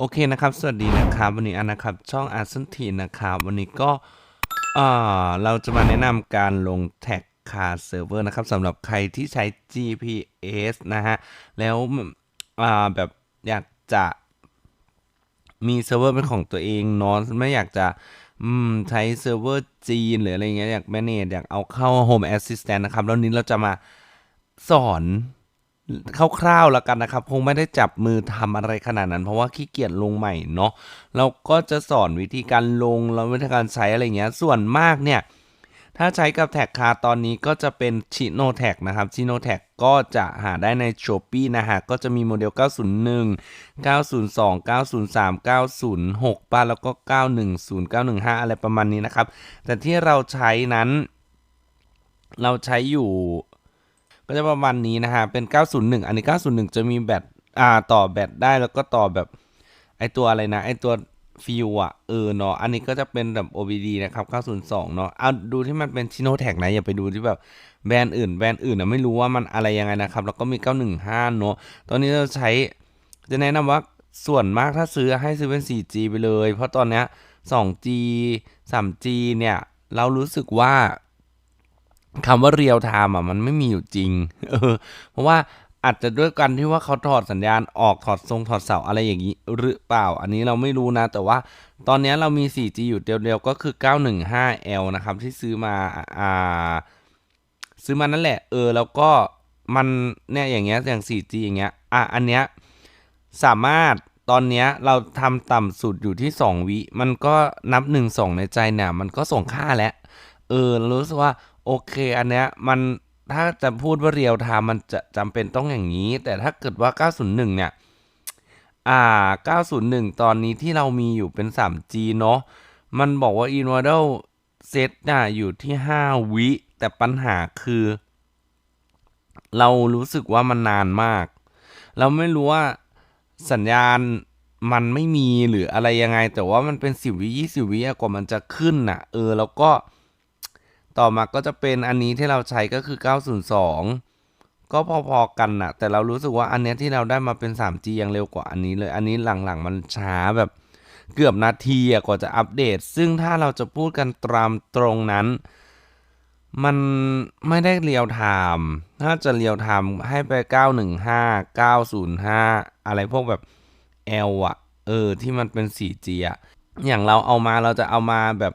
โอเคนะครับ สวัสดีนะครับ วันนี้อันนะครับ ช่องอาร์ซันทีนะครับ วันนี้ก็อ่าเราจะมาแนะนำการลงแท็กคาเซิร์ฟเวอร์นะครับสำหรับใครที่ใช้ GPS นะฮะ แล้วอ่าแบบอยากจะมีเซิร์ฟเวอร์เป็นของตัวเองเนอนไม่อยากจะอืมใช้เซิร์ฟเวอร์จีนหรืออะไรเงี้ยอยากแมเนจอยากเอาเข้า Home Assistant นะครับ แล้วนี้เราจะมาสอน คร่าวๆแล้วกันนะครับ คงไม่ได้จับมือทำอะไรขนาดนั้น เพราะว่าขี้เกียจลงใหม่เนาะเราก็จะสอนวิธีการลงแล้ววิธีการใช้อะไรเงี้ย ส่วนมากเนี่ย ถ้าใช้กับแท็กคาตอนนี้ก็จะเป็นชิโนแท็กนะครับชิโนแท็กก็จะหาได้ใน s h อ p e e นะฮะ ก็จะมีโมเดล 901 902 903 906ป้าแล้วก็ 910 915 อะไรประมาณนี้นะครับ แต่ที่เราใช้นั้น เราใช้อยู่ ก็จะประมาณนี้นะฮะ เป็น 901 อันนี้ 901 จะมีแบต อ่า ต่อแบตได้แล้วก็ต่อแบบ ไอตัวอะไรนะ ไอตัวฟิวอะเออเนาะ อันนี้ก็จะเป็นแบบ OBD นะครับ 902 เนาะ เอาดูที่มันเป็นชิโนแท็กนะ อย่าไปดูที่แบบแบรนด์อื่น แบรนด์อื่นนะไม่รู้ว่ามันอะไรยังไงนะครับ แล้วก็มี 915 เนาะ ตอนนี้เราใช้ จะแนะนำว่าส่วนมากถ้าซื้อให้ซื้อเป็น 4G ไปเลย เพราะตอนเนี้ย 2G 3G เนี่ย เรารู้สึกว่า คำว่าเรียลไทม์อะมันไม่มีอยู่จริง เออ เพราะว่าอาจจะด้วยกันที่ว่าเขาถอดสัญญาณออกถอดทรงถอดเสาอะไรอย่างนี้หรือเปล่า อันนี้เราไม่รู้นะ แต่ว่าตอนนี้เรามี 4G อยู่เดียวๆก็คือ 915L นะครับ ที่ซื้อมาอ่าซื้อมานั่นแหละ เออ แล้วก็มันเนี่ยอย่างเงี้ยอย่าง 4G อย่างเงี้ยอะอันเนี้ยสามารถตอนเนี้ยเราทำต่ำสุดอยู่ที่ 2 วิ มันก็นับ 1 2 ในใจเนี่ย มันก็ส่งค่าแล้ว เออ รู้สึกว่า โอเค อันเนี้ยมันถ้าจะพูดว่าเรียลไทม์มันจะจำเป็นต้องอย่างนี้ แต่ถ้าเกิดว่า 901 เนี่ย อ่า 901 ตอนนี้ที่เรามีอยู่เป็น 3G เนาะมันบอกว่า i n v a d a l set น่ะอยู่ที่ 5 วิ แต่ปัญหาคือ เรารู้สึกว่ามันนานมาก เราไม่รู้ว่าสัญญาณมันไม่มีหรืออะไรยังไง แต่ว่ามันเป็น 10 วิ 20 วิอะกว่ามันจะขึ้นน่ะ เออ แล้วก็ ต่อมาก็จะเป็นอันนี้ที่เราใช้ก็คือ 902 ก็พอๆกันนะแต่เรารู้สึกว่าอันนี้ที่เราได้มาเป็น 3G ยังเร็วกว่าอันนี้เลย อันนี้หลังๆ มันช้าแบบเกือบนาทีกว่าจะอัปเดต ซึ่งถ้าเราจะพูดกันตามตรงนั้น มันไม่ได้เรียวไทม์ถ้าจะเรียวไทม์ให้ไป 915 905 อะไรพวกแบบ L อะเออ ที่มันเป็น 4G อะอย่างเราเอามาเราจะเอามาแบบ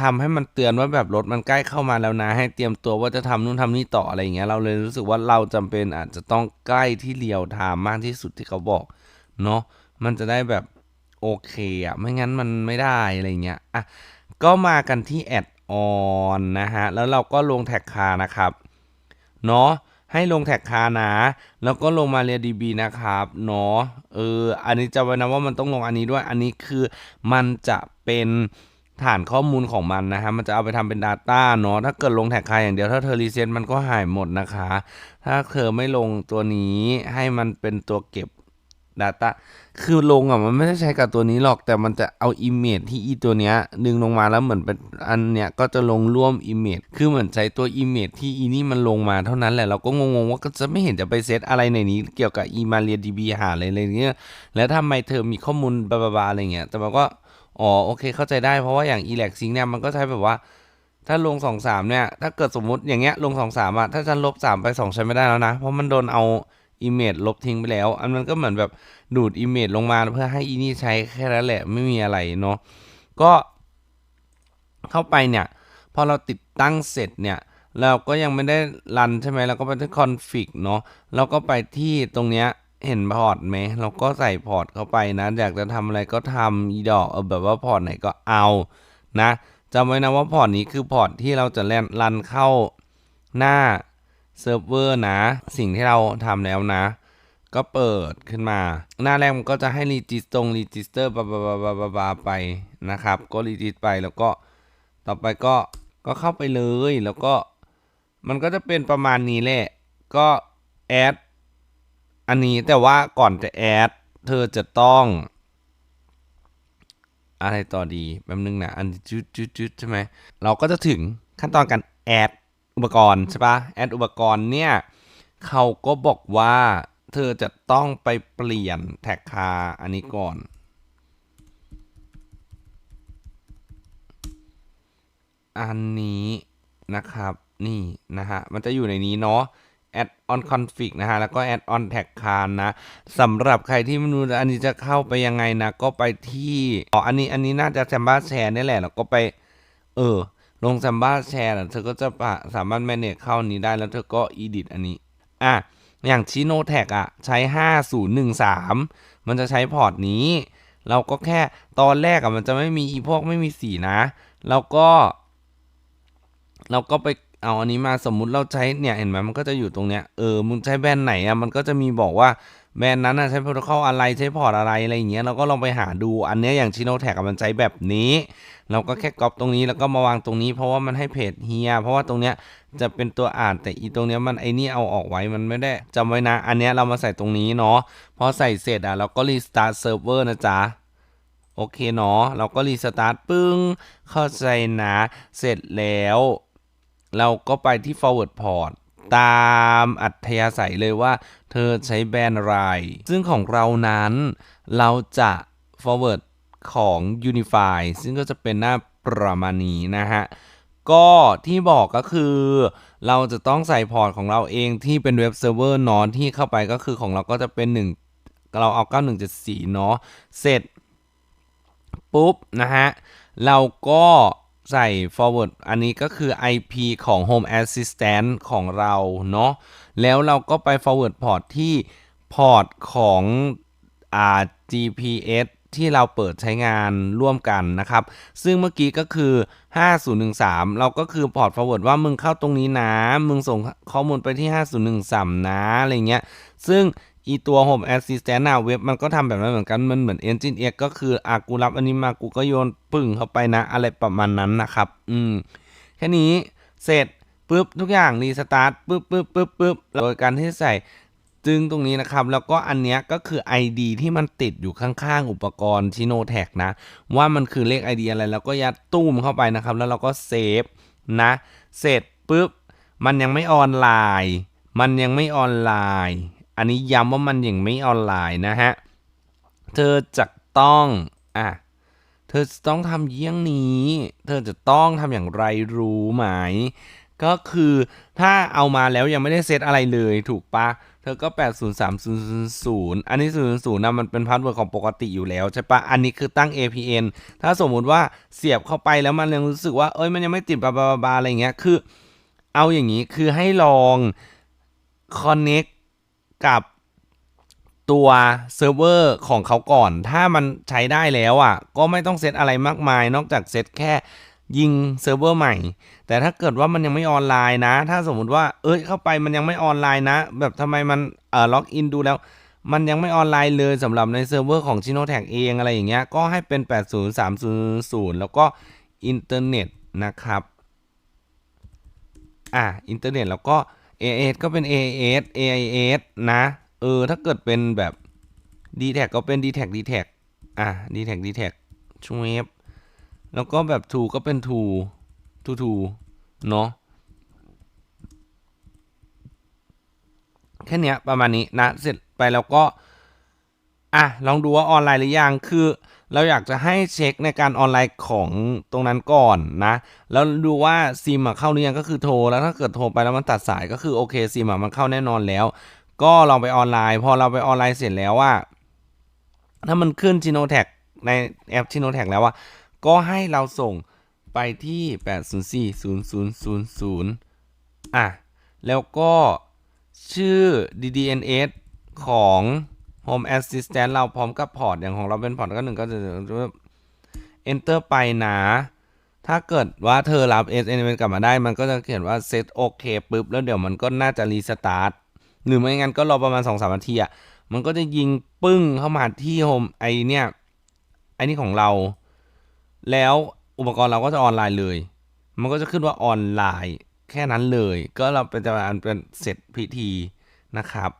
ทำให้มันเตือนว่าแบบรถมันใกล้เข้ามาแล้วนะ ให้เตรียมตัวว่าจะทำนู่นทำนี่ต่ออะไรอย่างเงี้ยเราเลยรู้สึกว่าเราจำเป็นอาจจะต้องใกล้ที่เรียวไทม์มากที่สุดที่เขาบอกเนาะมันจะได้แบบโอเคอะไม่งั้นมันไม่ได้อะไรเงี้ยอะก็มากันที่แอดออนนะฮะแล้วเราก็ลงแท็กคานะครับเนาะให้ลงแท็กคานะแล้วก็ลงมาเรียดีบีนะครับเนาะเอออันนี้จะไว้นะว่ามันต้องลงอันนี้ด้วยอันนี้คือมันจะเป็น ฐานข้อมูลของมันนะฮะมันจะเอาไปทำเป็น Data เนาะถ้าเกิดลงแท็กใคาอย่างเดียวถ้าเธอรีเซ็ตมันก็หายหมดนะคะ ถ้าเธอไม่ลงตัวนี้ให้มันเป็นตัวเก็บ Data คือลงอะมันไม่ได้ใช้กับตัวนี้หรอกแต่มันจะเอา Image ที่อีตัวเนี้ยดึงลงมาแล้วเหมือนเป็นอันเนี้ยก็จะลงร่วม Image คือเหมือนใช้ตัว Image ที่อีนี่มันลงมาเท่านั้นแหละเราก็งงๆว่าก็จะไม่เห็นจะไปเซตอะไรในนี้เกี่ยวกับ e m a r i a DB หาอะไรอะไรเงี้ยแล้วทำไมเธอมีข้อมูลบลาๆอะไรเงี้ยแต่มันก็ อ๋อโอเคเข้าใจได้เพราะว่าอย่าง e l a x Sync เนี่ยมันก็ใช้แบบว่าถ้าลง2 3เนี่ย ถ้าเกิดสมมุติอย่างเงี้ยลง2 3อะถ้าฉันลบ3ไป2ใช้ไม่ได้แล้วนะ เพราะมันโดนเอา Image ลบทิ้งไปแล้ว อันมันก็เหมือนแบบดูด Image ลงมาเพื่อให้อีนี่ใช้แค่นั้นแหละไม่มีอะไรเนาะก็เข้าไปเนี่ยพอเราติดตั้งเสร็จเนี่ย เราก็ยังไม่ได้รันใช่ไหมเราก็ไปที่คอนฟิกเนาะเราก็ไปที่ตรงเนี้ย เห็นพอร์ตไหมเราก็ใส่พอร์ตเข้าไปนะ อยากจะทำอะไรก็ทำอีดอกเออแบบว่าพอร์ตไหนก็เอานะจำไว้นะว่าพอร์ตนี้คือพอร์ตที่เราจะแลนรันเข้าหน้าเซิร์ฟเวอร์นะ สิ่งที่เราทำแล้วนะ ก็เปิดขึ้นมา หน้าแรกมันก็จะให้รีจิสตรงรีจิสเตอร์บาบาบาบาบาบาไปนะครับ ก็รีจิสไปแล้วก็ต่อไปก็ก็เข้าไปเลยแล้วก็มันก็จะเป็นประมาณนี้แหละ ก็แอด อันนี้แต่ว่าก่อนจะแอด เธอจะต้อง อะไรต่อดีแป๊บนึงนะอันจุดจุดจุดใช่ไหมเราก็จะถึงขั้นตอนการแอดอุปกรณ์ใช่ปะแอดอุปกรณ์เนี่ยเขาก็บอกว่าเธอจะต้องไปเปลี่ยนแท็กคาอันนี้ก่อน อันนี้นะครับ นี่นะฮะ มันจะอยู่ในนี้เนาะ add on config นะฮะ แล้วก็ add on tag card นะสำหรับใครที่ไม่รู้อันนี้จะเข้าไปยังไงนะ ก็ไปที่อ๋ออันนี้อันนี้น่าจะแซมบ้าแชร์นี่แหละ แล้วก็ไป เออ ลงแซมบ้าแชร์เธอก็จะะสามารถ manage เข้านี้ได้แล้วเธอก็ edit อันนี้ อะ อย่างชิโนแท็กอะ ใช้ 5013 มันจะใช้พอร์ตนี้ เราก็แค่ตอนแรกอะมันจะไม่มีอีพวกไม่มีสีนะ แล้วก็เราก็ไป เอาอันนี้มาสมมุติเราใช้เนี่ยเห็นไหมมันก็จะอยู่ตรงเนี้ยเออมึงใช้แบรนด์ไหนอะมันก็จะมีบอกว่าแบรนด์นั้นอะใช้โปรโตคอลอะไรใช้พอร์ตอะไรอะไรอย่างเงี้ยเราก็ลองไปหาดูอันเนี้ยอย่างชิโนแท็กมันใช้แบบนี้ เราก็แค่ก๊อปตรงนี้แล้วก็มาวางตรงนี้ เพราะว่ามันให้เพจเฮียเพราะว่าตรงเนี้ยจะเป็นตัวอ่านแต่อีตรงเนี้ยมันไอ้นี่เอาออกไว้มันไม่ได้จำไว้นะ อันเนี้ยเรามาใส่ตรงนี้เนาะพอใส่เสร็จอะเราก็รีสตาร์ทเซิร์ฟเวอร์นะจ๊ะโอเคเนาะเราก็รีสตาร์ทปึ้งเข้าใจนะ เสร็จแล้ว เราก็ไปที่ forward port ตามอัธยาศัยเลยว่า เธอใช้แบรนด์อะไร ซึ่งของเรานั้นเราจะ forward ของ Unify ซึ่งก็จะเป็นหน้าประมาณนี้นะฮะ ก็ที่บอกก็คือ เราจะต้องใส่พอร์ตของเราเองที่เป็นเว็บเซิร์ฟเวอร์นอนที่เข้าไปก็คือของเราก็จะเป็น 1 เราเอา 9174 เนาะ เสร็จ ปุ๊บ นะฮะ เราก็ ใส่ forward อันนี้ก็คือ IP ของ Home Assistant ของเราเนาะแล้วเราก็ไป forward port ที่พอร์ตของอ่า GPS ที่เราเปิดใช้งานร่วมกันนะครับ ซึ่งเมื่อกี้ก็คือ 5013 เราก็คือพอร์ต forward ว่ามึงเข้าตรงนี้นะ มึงส่งข้อมูลไปที่ 5013 นะ อะไรเงี้ย ซึ่ง อีตัว Home Assistant อะเว็บมันก็ทำแบบนั้นเหมือนกัน มันเหมือน Engine X ก็คืออะกูรับอันนี้มากูก็โยนปึ่งเข้าไปนะ อะไรประมาณนั้นนะครับ อืม แค่นี้เสร็จปุ๊บทุกอย่างรีสตาร์ทปุ๊บปุ๊บปุ๊บปุ๊บโดยการที่ใส่จึงตรงนี้นะครับ แล้วก็อันเนี้ยก็คือ ID ที่มันติดอยู่ข้างๆ อุปกรณ์ชิโนแท็กนะ ว่ามันคือเลข ID อะไร แล้วก็ยัดตู้มเข้าไปนะครับ แล้วเราก็เซฟนะ เสร็จปุ๊บมันยังไม่ออนไลน์ มันยังไม่ออนไลน์ อันนี้ย้ำว่ามันยังไม่ออนไลน์นะฮะ เธอจะต้องอะเธอจะต้องทำเยี่ยงนี้ เธอจะต้องทำอย่างไรรู้ไหม ก็คือถ้าเอามาแล้วยังไม่ได้เซตอะไรเลยถูกปะเธอก็ 803000 อันนี้ 000นะมันเป็นพาสเวิร์ดของปกติอยู่แล้วใช่ปะอันนี้คือตั้ง APN ถ้าสมมุติว่าเสียบเข้าไปแล้วมันยังรู้สึกว่า เอ้ยมันยังไม่ติดบาบาบาอะไรเงี้ย คือ เอาอย่างนี้คือให้ลอง connect กับตัวเซิร์ฟเวอร์ของเขาก่อน ถ้ามันใช้ได้แล้วอะ ก็ไม่ต้องเซตอะไรมากมาย นอกจากเซตแค่ยิงเซิร์ฟเวอร์ใหม่ แต่ถ้าเกิดว่ามันยังไม่ออนไลน์นะ ถ้าสมมุติว่าเอ้ยเข้าไปมันยังไม่ออนไลน์นะ แบบทำไมมันเอ่อล็อกอินดูแล้ว มันยังไม่ออนไลน์เลยสำหรับในเซิร์ฟเวอร์ของ c h i n o t a g เองอะไรอย่างเงี้ย ก็ให้เป็น 80300 แล้วก็อินเทอร์เน็ตนะครับ อะอินเทอร์เน็ตแล้วก็ AIS ก็เป็น AIS AIS นะ เออ ถ้าเกิดเป็นแบบ d t แทก็เป็น d t แท d t แทอะ d t แท d t แทช่วยแล้วก็แบบ2ก็เป็น2 2 2เนาะแค่นี้ประมาณนี้นะ เสร็จไปแล้วก็ อะ ลองดูว่าออนไลน์หรือยัง คือ เราอยากจะให้เช็คในการออนไลน์ของตรงนั้นก่อนนะ แล้วดูว่าซิมเข้าหรือยังก็คือโทร แล้วถ้าเกิดโทรไปแล้วมันตัดสายก็คือโอเคซิมมันเข้าแน่นอนแล้ว ก็ลองไปออนไลน์ พอเราไปออนไลน์เสร็จแล้วว่า ถ้ามันขึ้น c h i n o t a g ในแอป c h i n o t a g แล้วว่า ก็ให้เราส่งไปที่ 8040000 อะ แล้วก็ชื่อ DDNS ของ Home Assistant เราพร้อมกับพอร์ตอย่างของเราเป็นพอร์ตก็หนึ่งก็จะ enter ไปนะถ้าเกิดว่าเธอรับ SMS กลับมาได้ มันก็จะเขียนว่า set โอเคปุ๊บ แล้วเดี๋ยวมันก็น่าจะรีสตาร์ทหรือไม่งั้นก็รอประมาณ 2-3 นาทีอะ มันก็จะยิงปึ้งเข้ามาที่โฮมไอเนี่ยไอนี่ของเรา แล้วอุปกรณ์เราก็จะออนไลน์เลย มันก็จะขึ้นว่าออนไลน์ แค่นั้นเลย ก็เราเป็นจะเป็นเสร็จพิธีนะครับ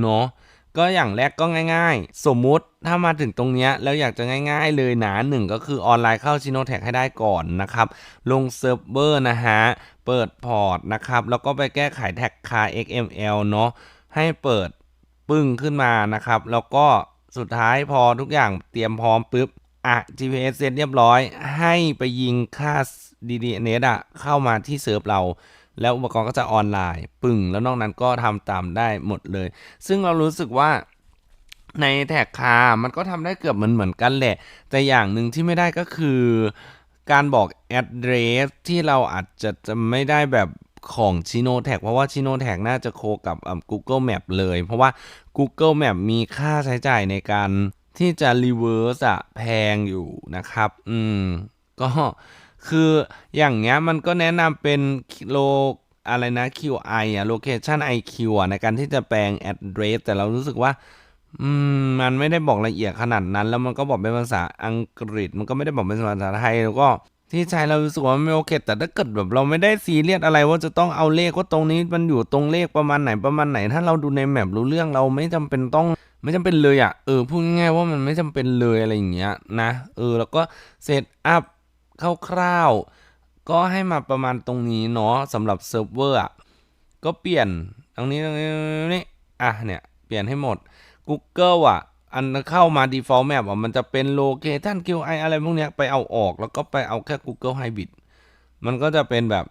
เนาะ ก็อย่างแรกก็ง่ายๆ สมมุติถ้ามาถึงตรงนี้แล้วอยากจะง่ายๆเลยนะหนึ่งก็คือออนไลน์เข้าชิโนแท็กให้ได้ก่อนนะครับ ลงเซิร์ฟเวอร์นะฮะ เปิดพอร์ตนะครับ แล้วก็ไปแก้ไขแท็กคา XML เนาะให้เปิดปึ้งขึ้นมานะครับ แล้วก็สุดท้ายพอทุกอย่างเตรียมพร้อมปุ๊บอะ GPS เสร็จเรียบร้อย ให้ไปยิงค่า DDNS อะเข้ามาที่เซิร์ฟเรา แล้วอุปกรณ์ก็จะออนไลน์ปึ้งแล้วนอกนั้นก็ทำตามได้หมดเลย ซึ่งเรารู้สึกว่าในแท็กคาร์มันก็ทำได้เกือบเหมือนเหมือนกันแหละ แต่อย่างหนึ่งที่ไม่ได้ก็คือ การบอก address ที่เราอาจจะจะไม่ได้แบบของ c h i n o t a g เพราะว่า c h i n o t a g น่าจะโคกับอ่า Google Map เลย เพราะว่า Google Map มีค่าใช้จ่ายในการที่จะ reverse อะแพงอยู่นะครับ อืม ก็ คืออย่างเงี้ยมันก็แนะนำเป็นโลอะไรนะ QI อะ location IQ อะในการที่จะแปลง address แต่เรารู้สึกว่าอืมมันไม่ได้บอกละเอียดขนาดนั้น แล้วมันก็บอกเป็นภาษาอังกฤษ มันก็ไม่ได้บอกเป็นภาษาไทยแล้วก็ที่ใช้เรารู้สึกว่ามันไม่โอเค แต่ถ้าเกิดแบบเราไม่ได้ซีเรียสอะไรว่าจะต้องเอาเลขว่าตรงนี้มันอยู่ตรงเลขประมาณไหนประมาณไหน ถ้าเราดูในแมปรู้เรื่องเราไม่จำเป็นต้องไม่จำเป็นเลยอะเออพูดง่ายๆว่ามันไม่จำเป็นเลยอะไรอย่างเงี้ยนะเออแล้วก็เซตอัพ คร่าวๆ ก็ให้มาประมาณตรงนี้เนาะสำหรับเซิร์ฟเวอร์ก็เปลี่ยนตรงนี้ตรงนี้นี้อะเนี่ย เปลี่ยนให้หมด Google อะ อันเข้ามา default map อะมันจะเป็น location QI อะไรพวกเนี้ยไปเอาออกแล้วก็ไปเอาแค่ Google Hybrid มันก็จะเป็นแบบ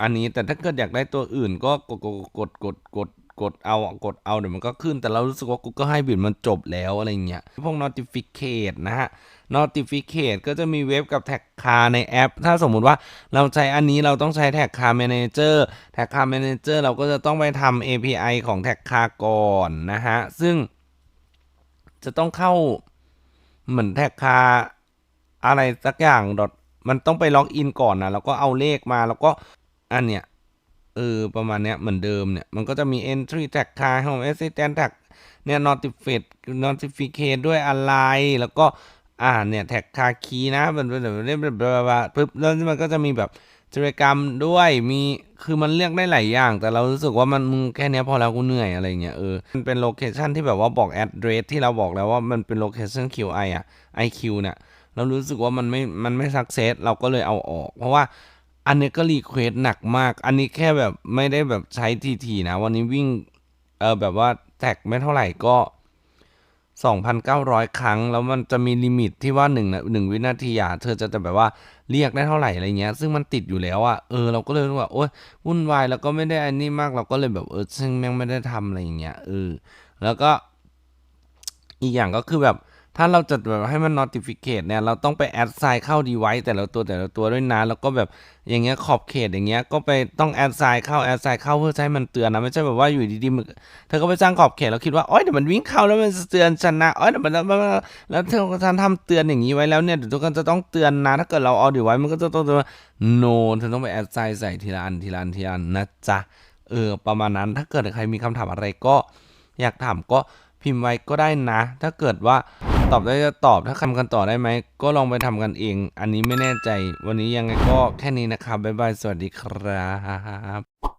อันนี้แต่ถ้าเกิดอยากได้ตัวอื่นก็กดกดกดกดกด กดเอากดเอาเดี๋ยวมันก็ขึ้นแต่เรารู้สึกว่า Google Hybrid มันจบแล้วอะไรเงี้ยพวก notificate นะฮะ notificate ก็จะมีเว็บกับแท็กคาในแอป ถ้าสมมุติว่าเราใช้อันนี้เราต้องใช้แท็กคา manager แท็กคา manager เราก็จะต้องไปทำ API ของแท็กคาก่อนนะฮะ ซึ่งจะต้องเข้าเหมือนแท็กคาอะไรสักอย่าง มันต้องไปล็อกอินก่อนนะแล้วก็เอาเลขมาแล้วก็อันเนี้ย เออประมาณเนี้ยเหมือนเดิมเนี่ย มันก็จะมี entry tag คา home assistant tag เนี่ย notificate notificate ด้วยอะไรแล้วก็อ่าเนี่ยแท็กคาคีนะมันเป็นแบบปึ๊บแล้วมันก็จะมีแบบกิจกรรมด้วยมีคือมันเลือกได้หลายอย่าง แต่เรารู้สึกว่ามันมึงแค่นี้พอแล้วกูเหนื่อยอะไรเงี้ยเออมันเป็นโลเคชันที่แบบว่าบอก address ที่เราบอกแล้วว่ามันเป็นโลเคชัน QI อะ IQ เนี่ยเรารู้สึกว่ามันไม่มันไม่สักเซสเราก็เลยเอาออก เพราะว่า อันนี้ก็รีเควสหนักมาก อันนี้แค่แบบไม่ได้แบบใช้ทีๆนะ วันนี้วิ่งเออแบบว่าแท็กไม่เท่าไหร่ก็ 2,900 ครั้ง แล้วมันจะมีลิมิตที่ว่า1นะ1วินาทีอะเธอจะจะแบบว่าเรียกได้เท่าไหร่อะไรเงี้ย ซึ่งมันติดอยู่แล้วอะเออเราก็เลยว่าโอ๊ยวุ่นวายแล้วก็ไม่ได้อันนี้มากเราก็เลยแบบเออซึ่งแม่งไม่ได้ทำอะไรอย่างเงี้ยเออแล้วก็อีกอย่างก็คือแบบ ถ้าเราจะแบบให้มัน notificate เนี่ย เราต้องไปแอดไซน์เข้า device แต่ละตัวแต่ละตัวด้วยนะ แล้วก็แบบอย่างเงี้ยขอบเขตอย่างเงี้ย ก็ไปต้องแอดไซน์เข้าแอดไซน์เข้าเพื่อให้มันเตือนนะ ไม่ใช่แบบว่าอยู่ดีๆมึงเธอก็ไปสร้างขอบเขตแล้วคิดว่า โอ๊ยเดี๋ยวมันวิ่งเข้าแล้วมันจะเตือนฉันนะโอ๊ยเดี๋ยวมันแล้วเธอฉันทำเตือนอย่างนี้ไว้แล้วเนี่ยเดี๋ยวทุกคนจะต้องเตือนนะ ถ้าเกิดเราเอา device มันก็จะต้องเตือน no เธอต้องไปแอดไซน์ใส่ทีละอันทีละอันทีละอันนะจ๊ะ เออ ประมาณนั้น ถ้าเกิดใครมีคำถามอะไรก็ อยากถามก็พิมพ์ไว้ก็ได้นะ ถ้าเกิดว่า ตอบได้จะตอบถ้าทำกันต่อได้ไหม ก็ลองไปทำกันเอง อันนี้ไม่แน่ใจ วันนี้ยังไงก็แค่นี้นะครับ บ๊ายบาย สวัสดีครับ